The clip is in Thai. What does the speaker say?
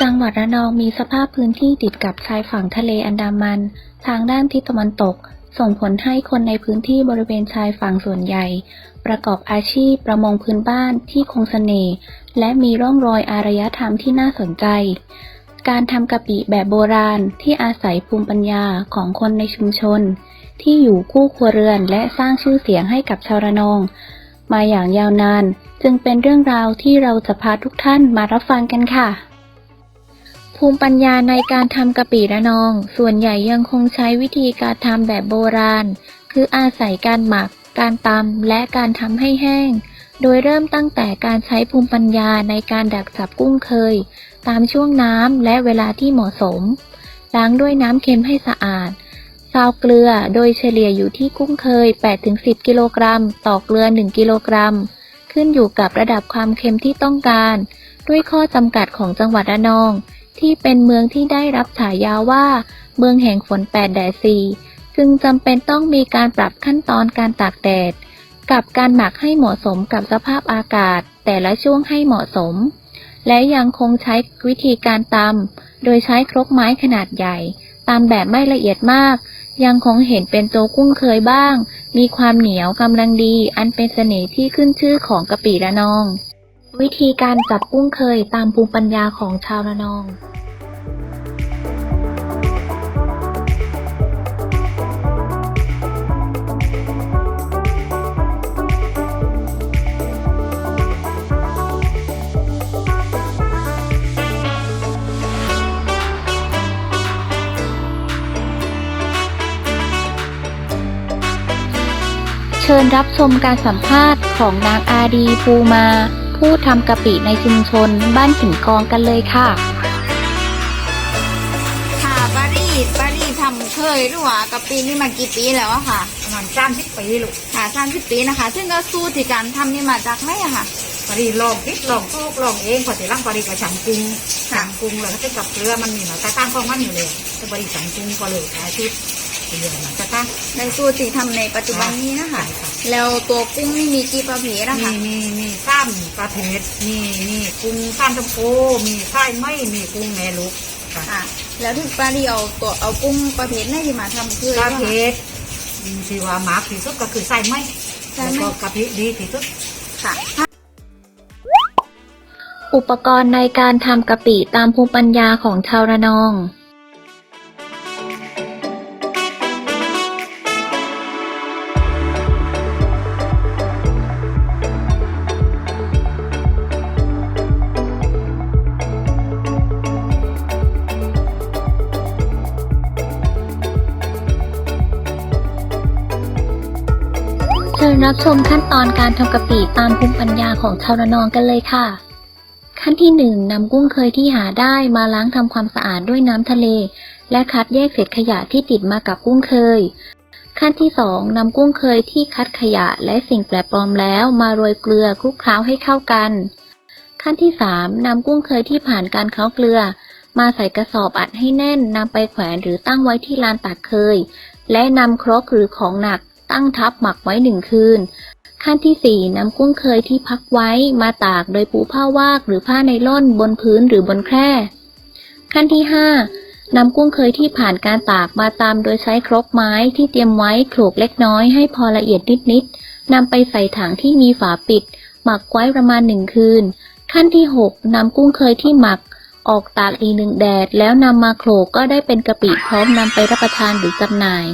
จังหวัดระนองมีสภาพพื้นที่ติดกับชายฝั่งทะเลอันดามัน ทางด้านทิศตะวันตก ส่งผลให้คนในพื้นที่บริเวณชายฝั่งส่วนใหญ่ ประกอบอาชีพประมงพื้นบ้านที่คงเสน่ห์และมีร่องรอยอารยธรรมที่น่าสนใจ การทำกะปิแบบโบราณที่อาศัยภูมิปัญญาของคนในชุมชน ที่อยู่คู่ครัวเรือนและสร้างชื่อเสียงให้กับชาวระนอง มาอย่างยาวนาน จึงเป็นเรื่องราวที่เราจะพาทุกท่านมารับฟังกันค่ะ ภูมิปัญญาในการทำกะปิระนอง ส่วนใหญ่ยังคงใช้วิธีการทำแบบโบราณ คืออาศัยการหมัก การตำและการทำให้แห้ง โดยเริ่มตั้งแต่การใช้ภูมิปัญญาในการดักจับกุ้งเคย ตามช่วงน้ำและเวลาที่เหมาะสม ล้างด้วยน้ำเค็มให้สะอาดซาวเกลือโดยเฉลี่ยอยู่ที่กุ้งเคย 8-10 กิโลกรัม ต่อเกลือ 1 กิโลกรัม ขึ้นอยู่กับระดับความเค็มที่ต้องการ ด้วยข้อจำกัดของจังหวัดระนอง ที่เป็นเมืองที่ได้รับฉายาว่า เมืองแห่งฝนแปดแดดสี่จึงจำเป็นต้องมีการปรับขั้นตอนการตากแดด กับการหมักให้เหมาะสมกับสภาพอากาศ แต่ละช่วงให้เหมาะสม และยังคงใช้วิธีการตำโดยใช้ครกไม้ขนาดใหญ่ตำแบบไม่ละเอียดมาก ยังคงเห็นเป็นตัวกุ้งเคยบ้าง มีความเหนียวกำลังดี อันเป็นเสน่ห์ที่ขึ้นชื่อของกะปิระนอง วิธีการจับกุ้งเคยตามภูมิปัญญาของชาวระนองเชิญรับชมการสัมภาษณ์ของนางอาดีภูมา ผู้ทำกะปิในชุมชนบ้านหินกองกันเลยค่ะ ค่ะปารีสปารีสทำเคยหรือว่ากะปินี่มากี่ปีแล้วอะค่ะประมาณสามสิบปีลูกค่ะสามสิบปีนะคะ ซึ่งก็สูตรที่การทำนี่มาจากไหนอะค่ะพอดีลองคิดลองทุกลองเองพอดีร่างพอดีกับฉันกรุงฉันกรุงแล้วก็จะกับเกลือมันมีหน่อยแต่ตั้งของมันอยู่เลยแต่พอดีฉันกรุงก็เลยอาชีพ เรียนมาแต่ตั้งในสูตรที่ทำในปัจจุบันนี้นะคะ ใช่ค่ะ แล้วตัวกุ้งนี่มีกี่ประเภทอะมีคะมีมีซ้ำประเทศมีมีกุ้งซ้ำชมพูมีไส้ไม่มีกุ้งแม่ลูกค่ะค่ะ แล้วที่ปารีสเอาตัวเอากุ้งประเภทไหนที่มาทำเคยประบ้างเภคะทที่ว่าหมากที่สุดก็คือไส้ไม่ไส้แล้วไหม้ก็กะทิดีที่สุด ค่ะ อุปกรณ์ในการทำกะปิตามภูมิปัญญาของชาวระนอง ญรับชมขั้นตอนการทำกะปิตามภูมิปัญญาของชาวระนองกันเลยค่ะ ขั้นที่หนึ่งนำกุ้งเคยที่หาได้มาล้างทำความสะอาดด้วยน้ำทะเล และคัดแยกเศษขยะที่ติดมากับกุ้งเคย ขั้นที่สองนำกุ้งเคยที่คัดขยะและสิ่งแปลกปลอมแล้วมาโรยเกลือคลุกเคล้าให้เข้ากัน ขั้นที่สามนำกุ้งเคยที่ผ่านการเคล้าเกลือ มาใส่กระสอบอัดให้แน่นนำไปแขวนหรือตั้งไว้ที่ลานตากเคย และนำครกหรือของหนัก ตั้งทับหมักไว้หนึ่งคืน ขั้นที่ 4 นำกุ้งเคยที่พักไว้มาตากโดยปูผ้าวากหรือผ้าไนล่อนบนพื้นหรือบนแคร่ ขั้นที่ 5 นำกุ้งเคยที่ผ่านการตากมาตามโดยใช้ครกไม้ที่เตรียมไว้โขลกเล็กน้อยให้พอละเอียดนิดๆนำไปใส่ถังที่มีฝาปิด หมักไว้ประมาณหนึ่งคืน ขั้นที่ 6 นำกุ้งเคยที่หมักออกตากอีกหนึ่งแดดแล้วนำมาโขลกก็ได้เป็นกะปิพร้อมนำไปรับประทานหรือจำหน่าย